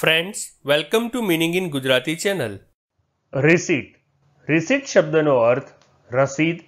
Friends welcome to meaning in Gujarati channel receipt receipt શબ્દનો અર્થ રસીદ,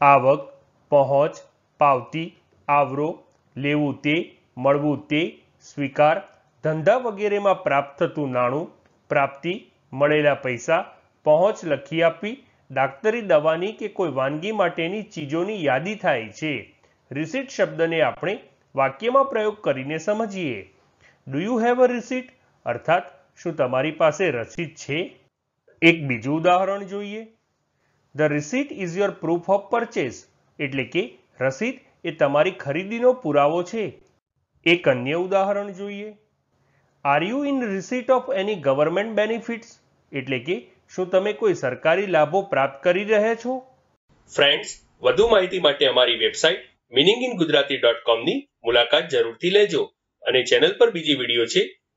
આવક, પહોંચ, પાવતી, આવરો, લેવું તે, મળવું તે, સ્વીકાર, ધંધા વગેરેમાં પ્રાપ્ત થતું નાણું, પ્રાપ્તિ, મળેલા પૈસા, પહોંચ લખી આપવી ડાક્ટરી દવાની કે કોઈ વાનગી માટેની ચીજોની યાદી થાય છે. રિસીટ શબ્દને આપણે વાક્યમાં પ્રયોગ કરીને સમજીએ. Do you have a receipt અર્થાત, શું તમારી પાસે રસીદ છે? એક બીજું ઉદાહરણ જોઈએ. The receipt is your proof of purchase એટલે કે રસીદ એ તમારી ખરીદીનો પુરાવો છે. એક અન્ય ઉદાહરણ જોઈએ. Are you in receipt of any government benefits એટલે કે, શું તમે કોઈ સરકારી લાભો પ્રાપ્ત કરી રહ્યા છો? ફ્રેન્ડ્સ વધુ માહિતી માટે અમારી website meaning in Gujarati dot કોમની મુલાકાત જરૂરથી લેજો અને ચેનલ પર બીજી વીડિયો છે